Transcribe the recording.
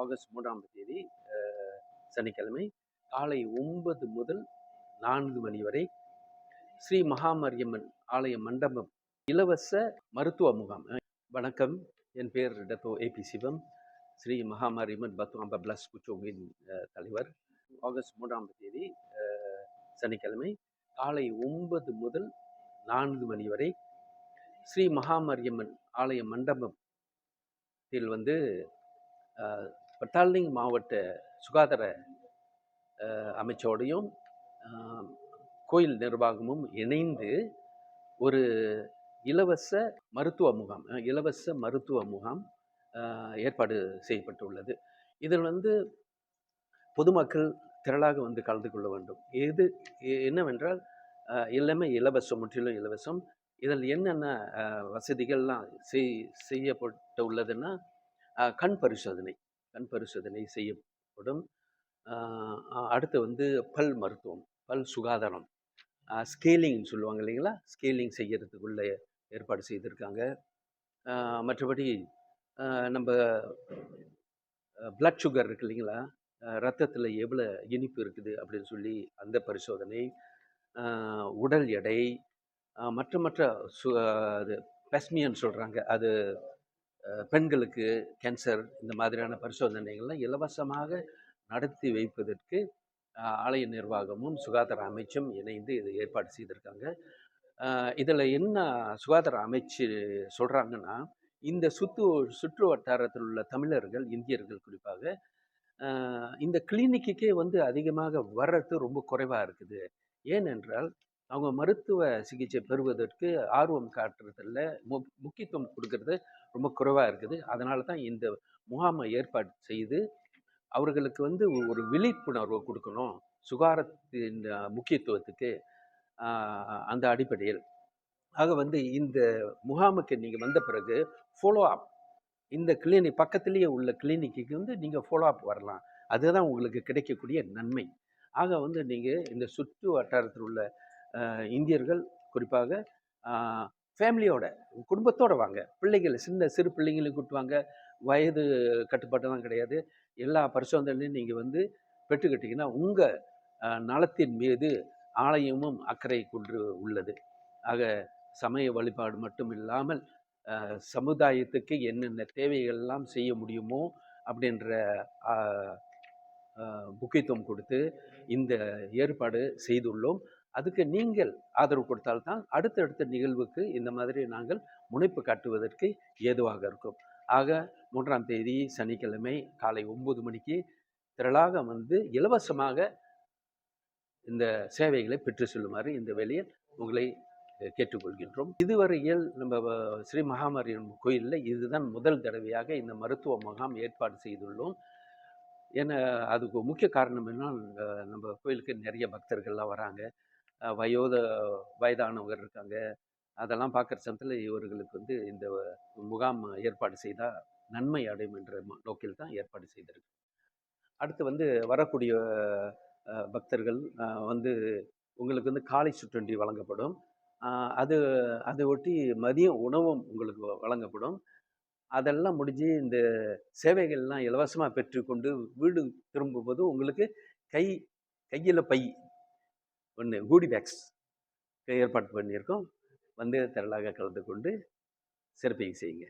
August மூன்றாம் தேதி சனிக்கிழமை காலை ஒன்பது முதல் நான்கு மணி வரை ஸ்ரீ மகாமரியம்மன் ஆலய மண்டபம் இலவச மருத்துவ முகாம். வணக்கம். என் பேர் டத்தோ ஏபி சிவம். ஸ்ரீ மகாமரியம்மன் பத்துவாம்ப பிளஸ் குச்சோங்கின் தலைவர். ஆகஸ்ட் மூன்றாம் தேதி சனிக்கிழமை காலை ஒன்பது முதல் நான்கு மணி வரை ஸ்ரீ மகாமரியம்மன் ஆலய மண்டபத்தில் வந்து பட்டாலிங் மாவட்ட சுகாதார அமைச்சோடையும் கோயில் நிர்வாகமும் இணைந்து ஒரு இலவச மருத்துவ முகாம் இலவச மருத்துவ முகாம் ஏற்பாடு செய்யப்பட்டுள்ளது. இதில் வந்து பொதுமக்கள் திரளாக வந்து கலந்து கொள்ள வேண்டும். எது என்னவென்றால் எல்லாமே இலவசம் முற்றிலும் இலவசம். இதில் என்னென்ன வசதிகள்லாம் செய் செய்யப்பட்டு உள்ளதுன்னா கண் பரிசோதனை. கண் பரிசோதனை செய்யப்படும். அடுத்து வந்து பல் மருத்துவம் பல் சுகாதாரம். ஸ்கேலிங் சொல்லுவாங்க இல்லைங்களா? ஸ்கேலிங் செய்கிறதுக்குள்ள ஏற்பாடு செய்திருக்காங்க. மற்றபடி நம்ம பிளட் சுகர் இருக்கு இல்லைங்களா? ரத்தத்தில் எவ்வளோ இனிப்பு இருக்குது அப்படின்னு சொல்லி அந்த பரிசோதனை. உடல் எடை மற்ற மற்ற சு அது பெஸ்மியன் சொல்கிறாங்க அது பெண்களுக்கு கேன்சர் இந்த மாதிரியான பரிசோதனைகள்லாம் இலவசமாக நடத்தி வைப்பதற்கு ஆலய நிர்வாகமும் சுகாதார அமைச்சும் இணைந்து இதை ஏற்பாடு செய்திருக்காங்க. இதில் என்ன சுகாதார அமைச்சு சொல்கிறாங்கன்னா இந்த சுற்று சுற்று வட்டாரத்தில் உள்ள தமிழர்கள் இந்தியர்கள் குறிப்பாக இந்த கிளினிக்குக்கே வந்து அதிகமாக வர்றது ரொம்ப குறைவாக இருக்குது. ஏனென்றால் அவங்க மருத்துவ சிகிச்சை பெறுவதற்கு ஆர்வம் காட்டுறதில்ல மு முக்கியத்துவம் கொடுக்கறது ரொம்ப குறைவாக இருக்குது. அதனால தான் இந்த முகாமை ஏற்பாடு செய்து அவர்களுக்கு வந்து ஒரு விழிப்புணர்வு கொடுக்கணும். சுகாரத்தின் முக்கியத்துவத்துக்கு அந்த அடிப்படையில். ஆக வந்து இந்த முகாமுக்கு நீங்கள் வந்த பிறகு ஃபாலோ அப் இந்த கிளினிக் பக்கத்துலேயே உள்ள கிளினிக்கு வந்து நீங்கள் ஃபாலோ அப் வரலாம். அதுதான் உங்களுக்கு கிடைக்கக்கூடிய நன்மை. ஆக வந்து நீங்கள் இந்த சுற்று வட்டாரத்தில் உள்ள இந்தியர்கள் குறிப்பாக ஃபேமிலியோட குடும்பத்தோட வாங்க. பிள்ளைகள் சின்ன சிறு பிள்ளைங்களையும் கூப்பிட்டு வாங்க வயது கட்டுப்பாட்டெல்லாம் கிடையாது. எல்லா பரிசோதனையும் நீங்கள் வந்து பெற்றுக்கிட்டீங்கன்னா உங்கள் நலத்தின் மீது ஆலயமும் அக்கறை கொண்டு உள்ளது. ஆக சமய வழிபாடு மட்டும் இல்லாமல் சமுதாயத்துக்கு என்னென்ன தேவைகள்லாம் செய்ய முடியுமோ அப்படின்ற முக்கியத்துவம் கொடுத்து இந்த ஏற்பாடு செய்துள்ளோம். அதுக்கு நீங்கள் ஆதரவு கொடுத்தால்தான் அடுத்தடுத்த நிகழ்வுக்கு இந்த மாதிரி நாங்கள் முனைப்பு காட்டுவதற்கு ஏதுவாக இருக்கும். ஆக மூன்றாம் தேதி சனிக்கிழமை காலை ஒன்பது மணிக்கு திரளாக வந்து இலவசமாக இந்த சேவைகளை பெற்று செல்லுமாறு இந்த வேலையில் உங்களை கேட்டுக்கொள்கின்றோம். இதுவரையில் நம்ம ஸ்ரீ மகாமாரியன் கோயிலில் இதுதான் முதல் தடவையாக இந்த மருத்துவ முகாம் ஏற்பாடு செய்துள்ளோம். ஏன்னா அதுக்கு முக்கிய காரணம் என்ன நம்ம கோயிலுக்கு நிறைய பக்தர்கள்லாம் வராங்க. வயோத வயதானவர் இருக்காங்க. அதெல்லாம் பார்க்குற சமயத்தில் இவர்களுக்கு வந்து இந்த முகாம் ஏற்பாடு செய்தால் நன்மை அடையும் என்ற நோக்கில் தான் ஏற்பாடு செய்திருக்கு. அடுத்து வந்து வரக்கூடிய பக்தர்கள் வந்து உங்களுக்கு வந்து காலை சுற்றண்டி வழங்கப்படும். அது அதை ஒட்டி மதிய உணவும் உங்களுக்கு வ- வழங்கப்படும். அதெல்லாம் முடிஞ்சு இந்த சேவைகள்லாம் இலவசமாக பெற்றுக்கொண்டு வீடு திரும்பும்போது உங்களுக்கு கை கையில் பை ஒன்று கூடி பேக்ஸ் ஏற்பாடு பண்ணியிருக்கோம். வந்து திரளாக கலந்து கொண்டு சிறப்பிங்க செய்யுங்க.